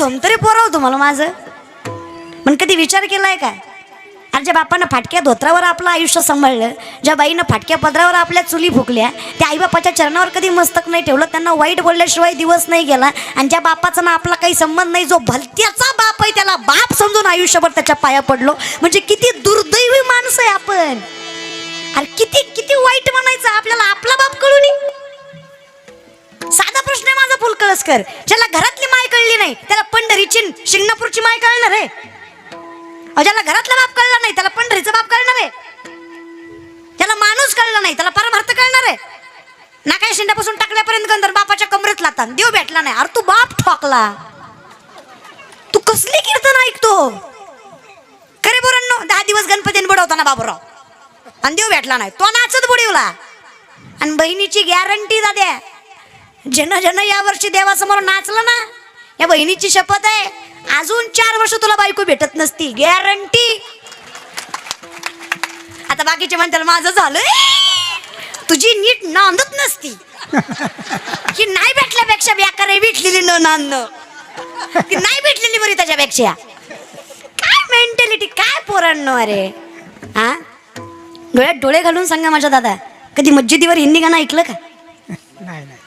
झोमतरी पोराव तुम्हाला माझं. पण कधी विचार केलाय काय? अरे ज्या बापानं फाटक्या धोत्रावर आपलं आयुष्य सांभाळलं ज्या बाईनं फाटक्या पदरावर आपल्या चुली फुकल्या त्या आईबापाच्या चरणावर कधी मस्तक नाही ठेवलं त्यांना वाईट बोलल्याशिवाय दिवस नाही गेला आणि ज्या बापाचा ना आपला काही संबंध नाही जो भलत्याचा बाप आहे त्याला बाप समजून आयुष्यभर त्याच्या पाया पडलो. म्हणजे किती दुर्दैवी माणसं आहे आपण. अरे किती किती वाईट म्हणायचं आपल्याला आपला बाप कळू नये. साधा प्रश्न आहे माझा फुलकळसकर. ज्याला घरातली कळली नाही. त्याला पंढरीची शिंगणापूरची माय कळणार आहे. ज्याला घरातला बाप कळला नाही त्याला पंढरीचा बाप कळणार आहे. त्याला माणूस कळला नाही त्याला परमार्थ कळणार आहे. ना काय शिंड्यापासून टाकल्यापर्यंत गंधर बापाच्या कमरेत लाता देव भेटला नाही. अरे तू बाप ठोकला. तू कसली कीर्तन ऐकतो? खरे बोरांनो दहा दिवस गणपतीने बुडवताना बाबूराव. आणि देव भेटला नाही. तो नाचत बुडवला. आणि बहिणीची गॅरंटी दाद्या जन जन या वर्षी देवासमोर नाचलं ना या बहिणीची शपथ आहे. अजून चार वर्ष तुला बायको भेटत नसती गॅरंटी आता बाकीचे म्हणतात माझं झालंय तुझी नीट नांदत नसती. की नाही भेटल्यापेक्षा बेकार भेटलेली न नांदणं. की नाही भेटलेली बरी त्याच्यापेक्षा. काय मेंटॅलिटी काय पोरांनो अरे? हा? डोळ्यात डोळे घालून सांगा माझ्या दादा. कधी मस्जिदीवर हिंदी गाणं ऐकलं का?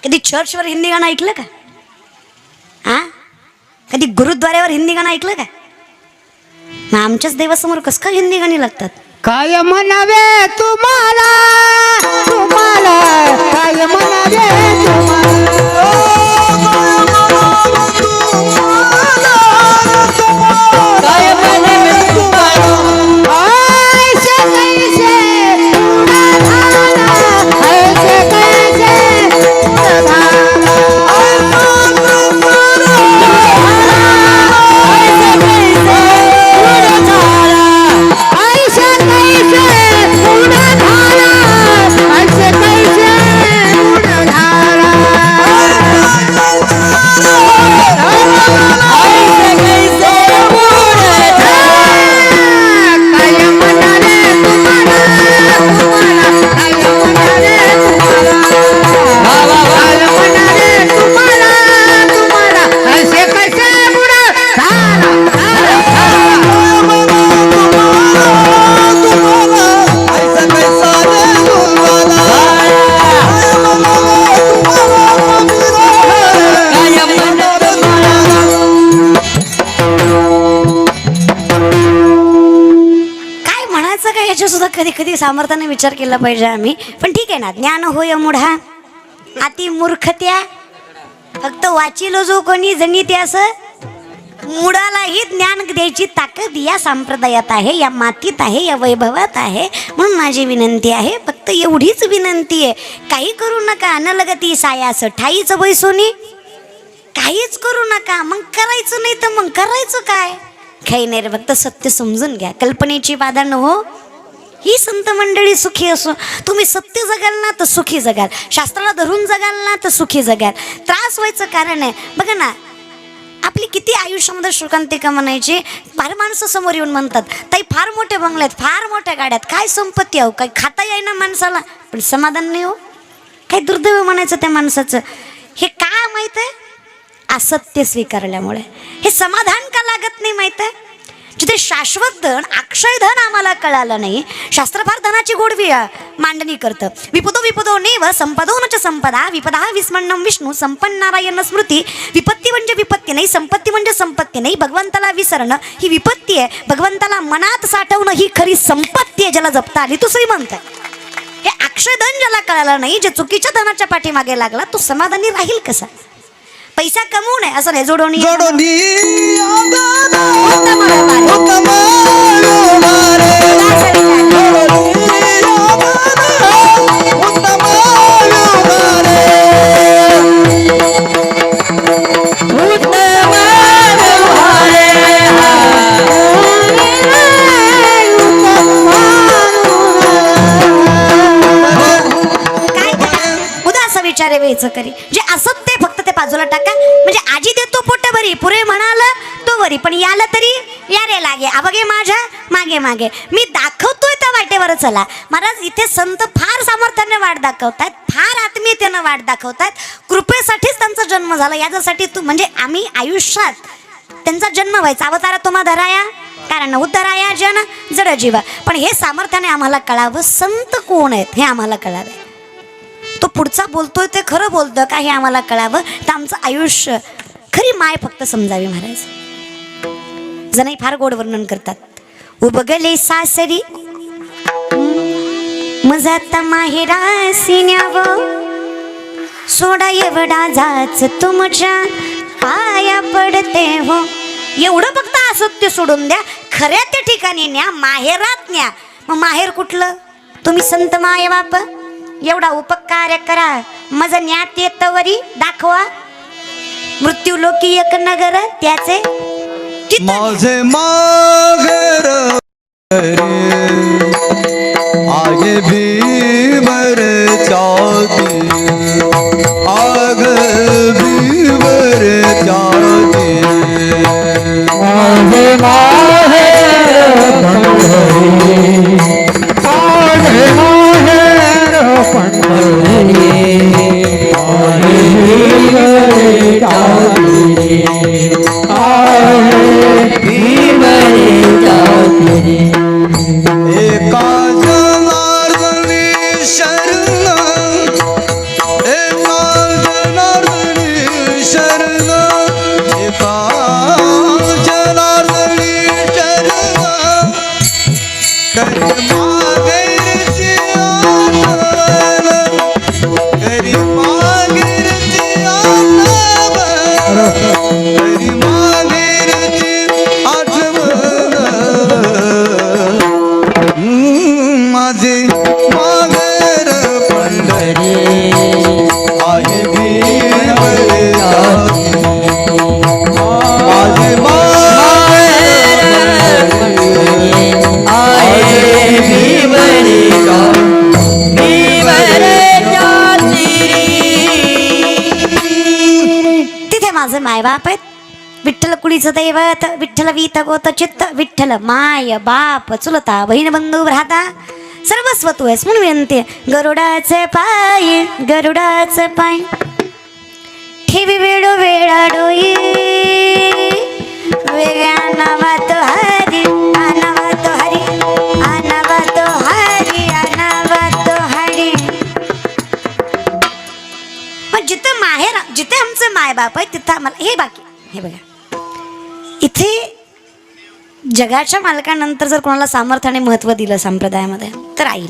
कधी चर्चवर हिंदी गाणं ऐकलं का? कधी गुरुद्वाऱ्यावर हिंदी गाणं ऐकलं का मग आमच्याच देवासमोर कस काय हिंदी गाणी लागतात? काय म्हणावे तुम्हाला? तुम्हाला काय म्हणावे तुम्हाला? सामर्थ्याने विचार केला पाहिजे आम्ही. पण ठीक आहे ना ज्ञान होय मुढा. अति मूर्खत्या. फक्त वाचिलो जो कोणी जणी ते असं मुडालाही ज्ञान द्यायची ताकद या संप्रदायात आहे या मातीत आहे या वैभवात आहे. म्हणून माझी विनंती आहे फक्त एवढीच विनंती आहे. काही करू नका अनलगती सायास ठाईच बैसोनी काहीच करू नका मग करायचं नाही तर मग करायचं काय? काही नाही रे फक्त सत्य समजून घ्या. कल्पनेची बाधा न हो. ही संत मंडळी सुखी असो तुम्ही सत्य जगाल ना तर सुखी जगाल. शास्त्राला धरून जगाल ना तर सुखी जगाल. त्रास व्हायचं कारण आहे. बघा ना आपली किती आयुष्यामध्ये श्रीकांतिका म्हणायची? फार माणसं समोर येऊन म्हणतात ताई फार मोठे बंगले आहेत फार मोठ्या गाड्यात काय संपत्ती आहो काय खाता येई ना माणसाला. पण समाधान नाही हो. काय दुर्दैव म्हणायचं त्या माणसाचं? हे का माहीत आहे? असत्य स्वीकारल्यामुळे. हे समाधान का लागत नाही माहीत आहे? जिथे शाश्वत धन अक्षय धन आम्हाला कळालं नाही शास्त्र फार धनाची गोड वि- मांडणी करतं. विपदो विपदो नेव संपदो नच संपदा विपदा विस्मन्नम विष्णू संपन्न नारायण स्मृती. विपत्ती म्हणजे विपत्ती नाही संपत्ती म्हणजे संपत्ती नाही भगवंताला विसरणं ही विपत्ती आहे. भगवंताला मनात साठवणं ही खरी संपत्ती आहे ज्याला जपता आली तो श्रीमंत आहे. हे अक्षय धन ज्याला कळालं नाही जे चुकीच्या धनाच्या पाठीमागे लागला तो समाधानी राहील कसा? पैसा कमवू नये असं नाही जोडवणी जोडोनी असं करी. जे असत ते फक्त ते बाजूला टाका. म्हणजे आजी देतो पोट भरी पुरे म्हणाल तो वरी. पण याला तरी या रे लागे. अबगे माझ्या मागे मागे. मी दाखवतोय त्या वाटेवर चला. महाराज इथे संत फार सामर्थ्याने वाट दाखवतायत. फार आत्मीयतेनं वाट दाखवतायत. कृपेसाठीच त्यांचा जन्म झाला. याच्यासाठी तू म्हणजे आम्ही आयुष्यात त्यांचा जन्म व्हायचा. अवतारा तुम्हा धराया. कारण उद्धराया जन जड जीवा पण हे सामर्थ्याने आम्हाला कळावं. संत कोण आहेत हे आम्हाला कळावं. तो पुढचा बोलतोय ते खरं बोलतं का हे आम्हाला कळावं? तर आमचं आयुष्य खरी माय फक्त समजावी महाराज. जणही फार गोड वर्णन करतात. उबगले सासरी मजाता माहेरा सिन्यावं सोडा एवढा जाच तुमच्या पाया पडते हो. एवढं फक्त असत्य सोडून द्या खऱ्या त्या ठिकाणी न्या माहेरात न्या. मग माहेर कुठलं? तुम्ही संत माय बाप? एवढा उप उपकार करा मज न्यात येतवरी दाखवा. मृत्यू लोकी एक नगर त्याचे. माझे माघर आगे भीमर चाती आग भीमर चाती माझे माहेर दैवत विठ्ठल वीत गोत चित्त विठ्ठल माय बाप चुलता बहीण बंधू भ्राता सर्वस्व तू आहेस म्हणून विनंती गरुडाचे पाय गरुडाचे पाय. ठेवी वेळो वेळा डोई वेगळ्या नावात हरी अनावात हरी अनावात हरी अनावात हरी. पण जिथं माहेर जिथे आमचं मायबाप आहे तिथं आम्हाला हे बाकी हे बघा. इथे जगाच्या मालकानंतर जर कोणाला सामर्थ्याने महत्त्व दिलं संप्रदायामध्ये तर आई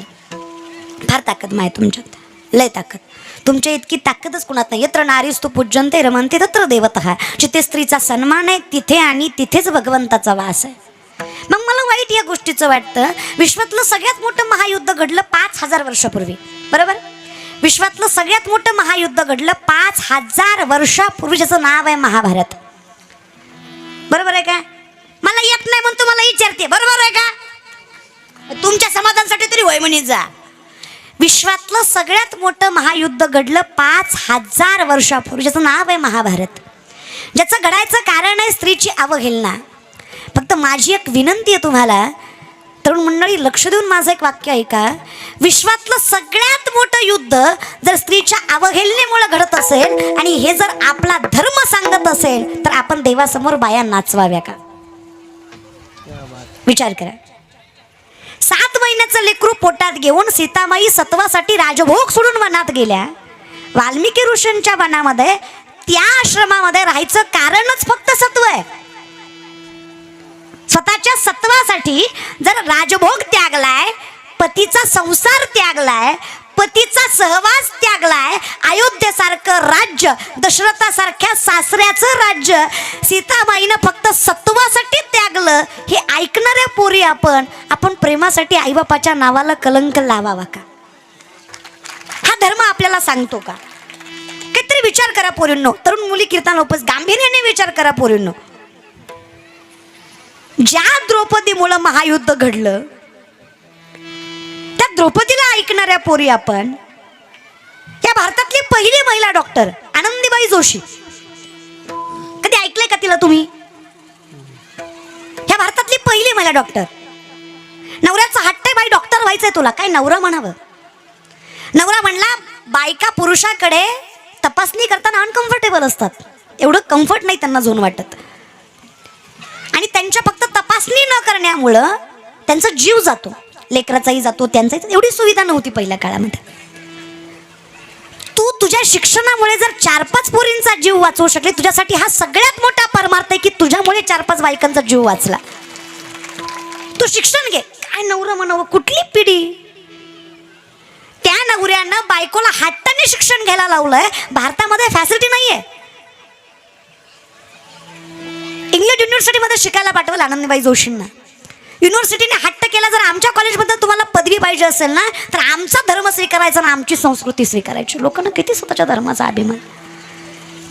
फार ताकद माय तुमच्यात. लय ताकद. तुमच्या इतकी ताकदच कुणात नाही. यत्र तू पूजनते रमनते तत्र देवत. जिथे स्त्रीचा सन्मान आहे तिथे आणि तिथेच भगवंताचा वास आहे. मग मला वाईट या गोष्टीचं वाटतं. विश्वातलं सगळ्यात मोठं महायुद्ध घडलं पाच हजार वर्षापूर्वी. बरोबर? विश्वातलं सगळ्यात मोठं महायुद्ध घडलं पाच हजार वर्षापूर्वी ज्याचं नाव आहे महाभारत. बरोबर आहे का? मला येत नाही म्हणून तुम्हाला विचारते बरोबर आहे का? तुमच्या समाधानासाठी तरी होय म्हणे जा. विश्वातलं सगळ्यात मोठं महायुद्ध घडलं पाच हजार वर्षापूर्वी. ज्याचं नाव आहे महाभारत. ज्याचं घडायचं कारण आहे स्त्रीची अवहेलना फक्त माझी एक विनंती आहे तुम्हाला तरुण मंडळी लक्ष देऊन माझं एक वाक्य ऐका. विश्वातलं सगळ्यात मोठं युद्ध जर स्त्रीच्या अवहेलनेमुळे घडत असेल आणि हे जर आपला धर्म सांगत असेल तर आपण देवासमोर बाया नाचवाव्या का? विचार करा. सात महिन्याचं लेकरू पोटात घेऊन सीतामाई सत्वासाठी राजभोग सोडून वनात गेल्या. वाल्मिकी ऋषींच्या वनामध्ये त्या आश्रमामध्ये राहायचं कारणच फक्त सत्व आहे. स्वतःच्या सत्वासाठी जर राजभोग त्यागलाय पतीचा संसार त्यागलाय पतीचा सहवास त्यागलाय अयोध्येसारखं राज्य दशरथासारख्या सासऱ्याचं राज्य सीताबाईनं फक्त सत्वासाठी त्यागलं हे ऐकणाऱ्या पोरी आपण आपण प्रेमासाठी आईबापाच्या नावाला कलंक लावावा का? हा धर्म आपल्याला सांगतो का? काहीतरी विचार करा पोरींनो. तरुण मुली कीर्तन उपस गांभीर्याने विचार करा पोरींनो. ज्या द्रौपदीमुळं महायुद्ध घडलं त्या द्रौपदीला ऐकणाऱ्या पोरी आपण या भारतातली पहिली महिला डॉक्टर आनंदीबाई जोशी. कधी ऐकलंय का तिला तुम्ही? ह्या भारतातली पहिली महिला डॉक्टर. नवऱ्याचा हट्ट बाई डॉक्टर व्हायचंय तुला काय नवरा म्हणावं? नवरा म्हणला बायका पुरुषाकडे तपासणी करताना अनकम्फर्टेबल असतात. एवढं कम्फर्ट नाही त्यांना झोन वाटत. त्यांच्या फक्त तपासणी न करण्यामुळं त्यांचा जीव जातो. लेकराचाही जातो त्यांचा एवढी सुविधा नव्हती पहिल्या काळामध्ये. तू तुझ्या शिक्षणामुळे जर चार पाच पोरींचा जीव वाचवू शकले तुझ्यासाठी हा सगळ्यात मोठा परमार्थ आहे की तुझ्यामुळे चार पाच बायकांचा जीव वाचला. तू शिक्षण घे. काय नवरं म्हणावं कुठली पिढी? त्या नवऱ्यानं बायकोला हट्टाने शिक्षण घ्यायला लावलंय. भारतामध्ये फॅसिलिटी नाहीये. इंग्लंड युनिव्हर्सिटीमध्ये शिकायला पाठवलं आनंदीबाई जोशींना. युनिव्हर्सिटीने हट्ट केला जर आमच्या कॉलेजमध्ये तुम्हाला पदवी पाहिजे असेल ना तर आमचा धर्म स्वीकारायचा ना आमची संस्कृती स्वीकारायची. लोकांना किती स्वतःच्या धर्माचा अभिमान.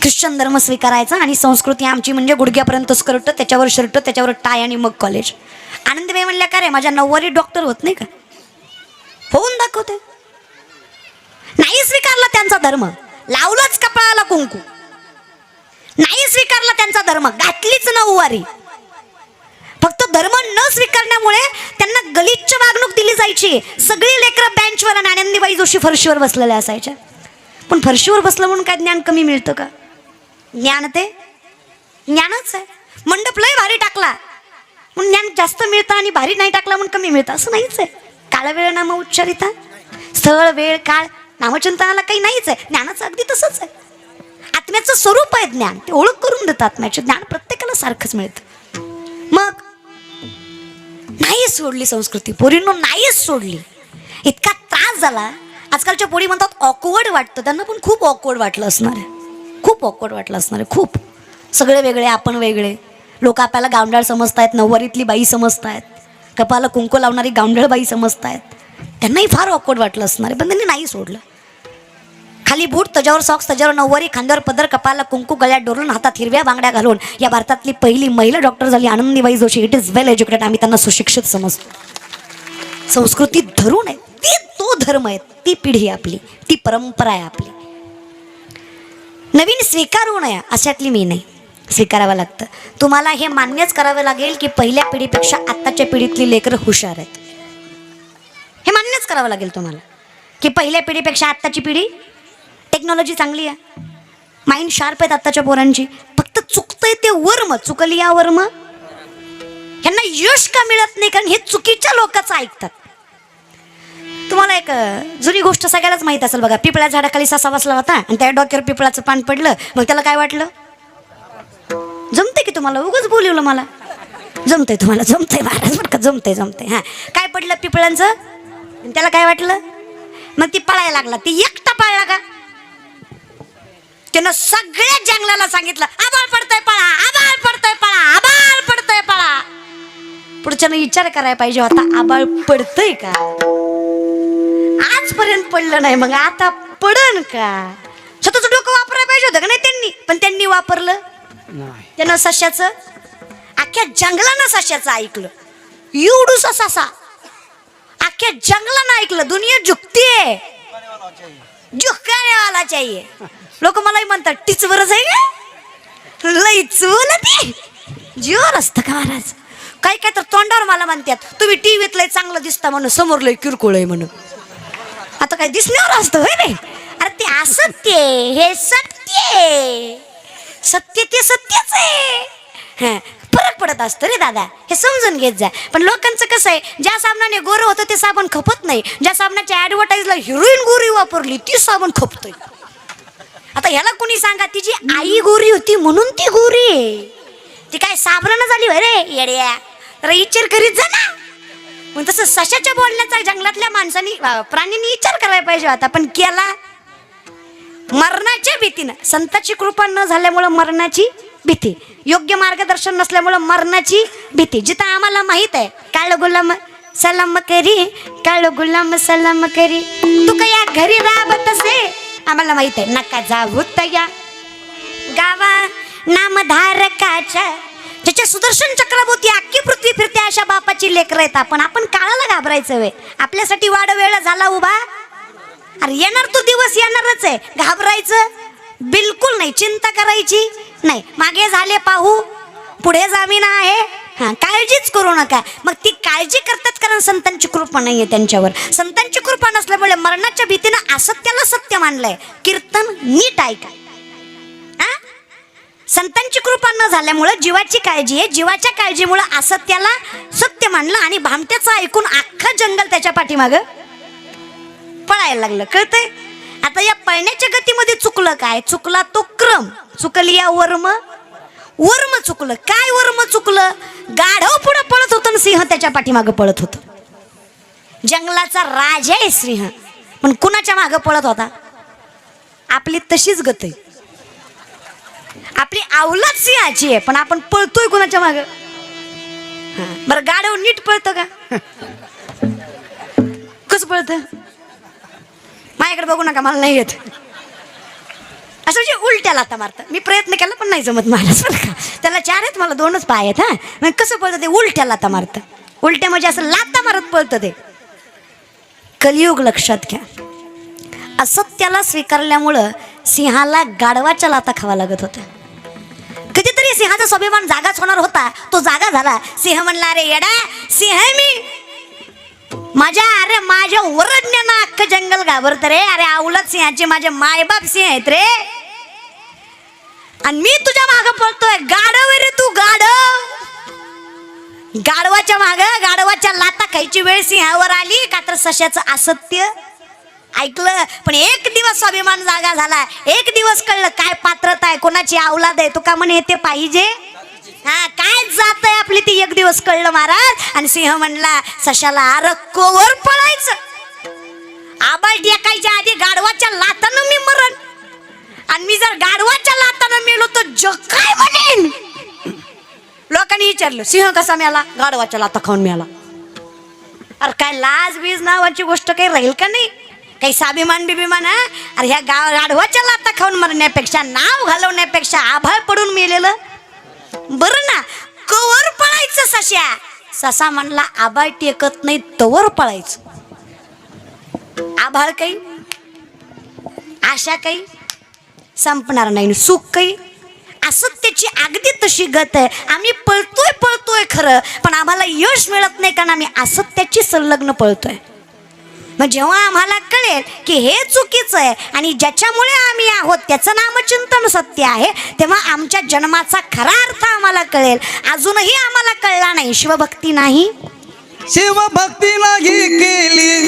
ख्रिश्चन धर्म स्वीकारायचा आणि संस्कृती आमची म्हणजे गुडघ्यापर्यंत स्कर्ट त्याच्यावर शर्ट त्याच्यावर टाय आणि मग कॉलेज आनंदबाई म्हणल्या का रे माझ्या नऊवारी डॉक्टर होत नाही का? होऊन दाखवते. नाही स्वीकारला त्यांचा धर्म. लावलंच कपाळाला कुंकू. नाही स्वीकारला त्यांचा धर्म. घातलीच नऊवारी फक्त धर्म न स्वीकारण्यामुळे त्यांना गलिच्छ वागणूक दिली जायची. सगळी लेकरं बेंचवर आणि आनंदीबाई जोशी फरशीवर बसलेल्या असायच्या. पण फरशीवर बसलं म्हणून काय ज्ञान कमी मिळतं का? ज्ञान ते? ज्ञानच आहे. मंडप लय भारी टाकला. म्हणून ज्ञान जास्त मिळतं आणि भारी नाही टाकला म्हणून कमी मिळतं. असं नाहीच आहे. काळ वेळ नाम उच्चारिता स्थळ वेळ काळ नामचिंतनाला काही नाहीच आहे. ज्ञानाचं अगदी तसंच आहे. आत्म्याचं स्वरूप आहे ज्ञान. ते ओळख करून देतात आत्म्याचे. ज्ञान प्रत्येकाला सारखंच मिळतं. मग नाही सोडली संस्कृती. पोरींनो नाहीच सोडली. इतका त्रास झाला. आजकालच्या पोरी म्हणतात ऑकवर्ड वाटतं. त्यांना पण खूप ऑकवर्ड वाटलं असणार आहे. खूप ऑकवर्ड वाटलं असणार आहे. खूप. सगळे वेगळे आपण वेगळे. लोक आपल्याला गावंडाळ समजतायत नऊवारीतली बाई समजतायत. कपाला कुंकू लावणारी गावंडळ बाई समजतायत. त्यांनाही फार ऑकवर्ड वाटलं असणार आहे. पण त्यांनी नाही सोडलं. खाली बूट त्याच्यावर सॉक्स त्याच्यावर नऊवारी खांद्यावर पदर कपाला कुंकू गळ्यात डोरून हातात हिरव्या बांगड्या घालून. या भारतातली पहिली महिला डॉक्टर झाली Anandibai Joshi. It is well educated आम्ही त्यांना सुशिक्षित समजतो. संस्कृती धरून आहे. ती तो धर्म आहे. ती पिढी आपली. ती परंपरा आहे आपली. नवीन स्वीकारू नये अशातली मी नाही. स्वीकारावं लागतं. तुम्हाला हे मान्यच करावं लागेल की पहिल्या पिढीपेक्षा आत्ताच्या पिढीतली लेकरं हुशार आहेत. हे मान्यच करावं लागेल तुम्हाला. की पहिल्या पिढीपेक्षा आत्ताची पिढी टेक्नॉलॉजी चांगली आहे. माइंड शार्प आहेत आत्ताच्या पोरांची. फक्त चुकतंय ते वर्म चुकली या वर्म. ह्यांना यश का मिळत नाही? कारण हे चुकीच्या लोकांचं ऐकतात. तुम्हाला एक जुनी गोष्ट सगळ्यालाच माहीत असेल बघा. पिपळ्या झाडाखाली ससा बसला होता आणि त्या डोक्यावर पिपळाचं पान पडलं. मग त्याला काय वाटलं? जमते की तुम्हाला? उगाच बोलवलं मला. जमतंय तुम्हाला. जमतंय महाराज बरं का? जमतंय जमतंय. हां. काय पडलं पिपळांचं? आणि त्याला काय वाटलं? मग ती पळायला लागला. ती एकटा पळला का? त्यानं सगळ्या जंगलाला सांगितलं आबाळ पडतंय पळा आबाळ पडतंय पळा आबाळ पडतंय पळा. पुढच्यानं विचार करायला पाहिजे होता आबाळ पडतंय का? आजपर्यंत पडलं नाही मग आता पडन का? स्वतःचं डोकं वापरायला पाहिजे होतं का नाही त्यांनी? पण त्यांनी वापरलं. त्यानं सश्याचं अख्ख्या जंगलानं सश्याचं ऐकलं. एवढूसा ससा अख्ख्या जंगलानं ऐकलं दुनिया झुकतीये. झुकाने वाला चाहिए लोक मलाही म्हणतात टिचवरच आहे का लईच ती जीवर असतं का महाराज? काही काय तर तोंडावर मला म्हणतात तुम्ही टीव्हीत लय चांगलं दिसता म्हणून समोर लय किरकोळ आहे म्हणून. आता काय दिसण्यावर असतं होय रे अरे ते असत्य हे सत्य सत्य ते सत्यच आहे. फरक पडत असतो रे दादा. हे समजून घेत जा. पण लोकांचं कसं आहे ज्या साबणाने गोरं होतं ते साबण खपत नाही. ज्या साबणाच्या ऍडव्हर्टाईजला हिरोईन गोरी वापरली ती साबण खपतोय. आता ह्याला कोणी सांगा तिची आई गोरी होती म्हणून ती गोरी आहे. ती काय साबणानं झाली होय रे येड्या. तर इच्छर करीत जा ना. मग तसं सशाच्या बोलण्याचा जंगलातल्या माणसांनी प्राणींनी विचार करायला पाहिजे होता पण केला. मरणाच्या भीतीनं संताची कृपा न झाल्यामुळं मरणाची भीती. योग्य मार्गदर्शन नसल्यामुळं मरणाची भीती. जिथं आम्हाला माहीत आहे काळ गुलाम सलाम करी काळ गुलाम सलाम करी. तू काय या घरी राबत असे? आम्हाला माहीत आहे नका जाऊ तया. गावा नामधारकाच्या ज्याच्या सुदर्शन चक्रभूती अख्खी पृथ्वी फिरते अशा बापाची लेकरं आहेत आपण. आपण काळाला घाबरायचं वे आपल्यासाठी वाढ वेळ झाला उभा. अरे येणार तो दिवस येणारच आहे. घाबरायचं बिलकुल नाही. चिंता करायची नाही. मागे झाले पाहू. पुढे जामीन आहे. हा काळजीच करू नका. मग ती काळजी करतात कारण संतांची कृपा नाही आहे त्यांच्यावर. संतांची कृपा नसल्यामुळे मरणाच्या भीतीनं असत्याला सत्य मानलंय. कीर्तन नीट ऐका. हा? संतांची कृपा न झाल्यामुळं जीवाची काळजी आहे. जीवाच्या काळजीमुळं असत्याला सत्य मानलं आणि भामट्याचं ऐकून अख्खं जंगल त्याच्या पाठीमागं पळायला लागलं. कळतंय? आता या पळण्याच्या गतीमध्ये चुकलं काय? चुकला तो क्रम. चुकली या वर्म. वर्म चुकलं. काय वर्म चुकलं? गाढव पुढं पळत होतं आणि सिंह त्याच्या पाठीमागं पळत होतं. जंगलाचा राजा आहे सिंह. पण कुणाच्या मागं पळत होता? आपली तशीच गत आहे. आपली आवलाच सिंहाची आहे पण आपण पळतोय कुणाच्या माग? बरं गाडव नीट पळतं का? कसं पळतं? माझ्याकडे बघू नका मला नाही येत. असं म्हणजे उलट्या लाता मारतं. मी प्रयत्न केला पण नाही जमत मला बरं का. त्याला चार आहेत मला दोनच पाय आहेत हां. मग कसं पळतं ते? उलट्या लाता मारतं. उलट्या म्हणजे असं लाता मारत पळतं ते. कलियुग लक्षात घ्या. असत्याला स्वीकारल्यामुळं सिंहाला गाढवाच्या लाता खावा लागत होत्या कधीतरी सिंहाचा स्वाभिमान जागाच होणार होता. तो जागा झाला. सिंह म्हणला अरे येडा सिंह आहे मी. माझ्या अरे माझ्या ओरडण्यानं अख्खं जंगल घाबरत रे. अरे आवलत सिंहाचे माझे मायबाप सिंह आहेत रे. आणि मी तुझ्या माग पळतोय. गाढव रे तू गाडव गाढवाच्या माग गाढवाच्या लाता खायची वेळ सिंहावर आली. का तर सशाचं असत्य. ऐकलं? पण एक दिवस स्वाभिमान जागा झाला. एक दिवस कळलं काय पात्रता आहे कोणाची अवलाद आहे. तुका म्हणे ते पाहिजे. हा काय जात आहे आपली ती एक दिवस कळलं महाराज? आणि सिंह म्हणला सशाला अर कोवर पळायचं. आबाळ टेकायच्या आधी गाढवाच्या लातानं मी मरण. आणि मी जर गाढवाच्या लातानं मेलो तर जग काय म्हणेन? लोकांनी विचारलं सिंह कसा मिळाला गाढवाच्या लाता खाऊन मिळाला अरे काय लाज बीज नावाची गोष्ट काही राहील का नाही? काही स्वाभिमान बिभिमान हा? अरे ह्या गाव गाढवाच्या लाता खाऊन मरण्यापेक्षा नाव घालवण्यापेक्षा आभाळ पडून मेलेलं. बरं ना कवर पळायचं सश्या. ससा म्हणला आभाळ टेकत नाही तवर पळायचं. आभाळ काही? आशा काही? संपणार नाही सुख काही? असत्याची अगदी तशी गत आहे. आम्ही पळतोय पळतोय खरं पण आम्हाला यश मिळत नाही कारण आम्ही असत्याची संलग्न पळतोय. मग जेव्हा आम्हाला कळेल की हे चुकीचं आहे आणि ज्याच्यामुळे आम्ही आहोत त्याचं नामचिंतन सत्य आहे तेव्हा आमच्या जन्माचा खरा अर्थ आम्हाला कळेल. अजूनही आम्हाला कळला नाही. शिवभक्ती नाही? शिवभक्ती नाही केली.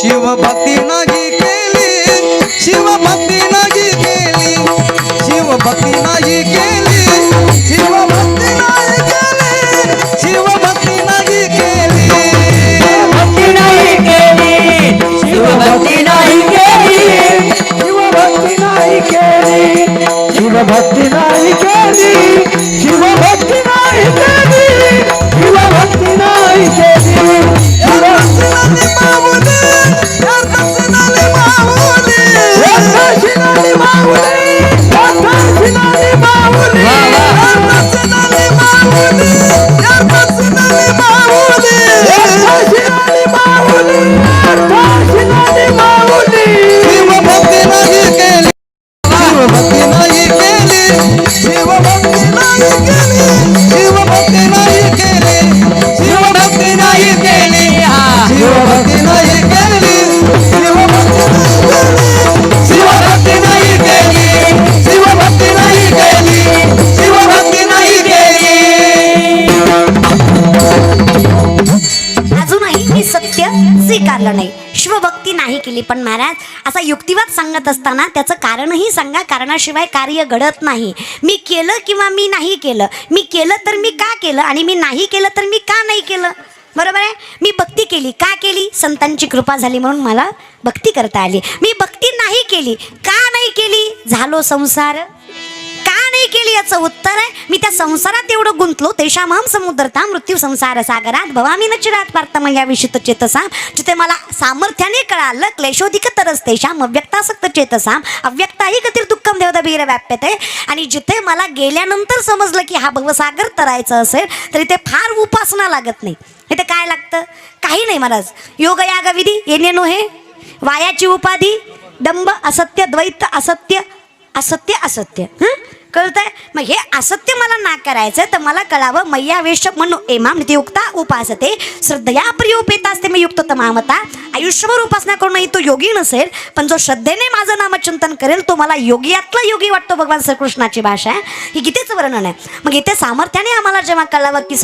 शिवभक्ती नाही केली. शिवभक्ती नाही केली. शिवभक्ती नाही केली. शिवभक्ती नाही केली. शिवभक्ती शिवभक्ती नाही केली. शिवभक्ती नाही केली. शिवभक्ती नाही केली. माऊली. स्वीकारलं नाही. शिवभक्ती नाही केली पण महाराज असा युक्तिवाद सांगत असताना त्याचं कारणही सांगा कारणाशिवाय कार्य घडत नाही. मी केलं किंवा मी नाही केलं? मी केलं तर मी का केलं? आणि मी नाही केलं तर मी का नाही केलं? बरोबर आहे? मी भक्ती केली. का केली? संतांची कृपा झाली म्हणून मला भक्ती करता आली. मी भक्ती नाही केली. का नाही केली? झालो संसार. का नाही केली याचं उत्तर आहे? मी त्या संसारात एवढं गुंतलो तेषामहम समुद्रता मृत्यू संसार सागरात भवामी नचिरात पार्थम या विशित चेतसाम जिथे मला सामर्थ्याने कळालं क्लेशोधिक तरच तेशाम अव्यक्तासक्त चेतसाम अव्यक्ताही गतीर दुःखम देवदबीर व्याप्यते आणि जिथे मला गेल्यानंतर समजलं की हा भवसागर तरायचं असेल तर इथे फार उपासना लागत नाही. इथे काय लागतं? काही नाही महाराज. योग याग विधी येणे हे वायाची उपाधी दंभ असत्य द्वैत असत्य असत्य असत्य. कळतंय? मग हे असत्य मला ना करायचं तर मला कळावं मैयावेश म्हणून एमाम नित्ययुक्ता उपासते. श्रद्धया प्रियोपेता असते मी युक्त तमामता आयुष्यभर उपासना करूनही तो योगी नसेल पण जो श्रद्धेने माझं नामचिंतन करेल तो मला योगियातला योगी वाटतो भगवान श्रीकृष्णाची भाषा आहे. ही गीतेचं वर्णन आहे. मग इथे सामर्थ्याने आम्हाला जेव्हा कळावं की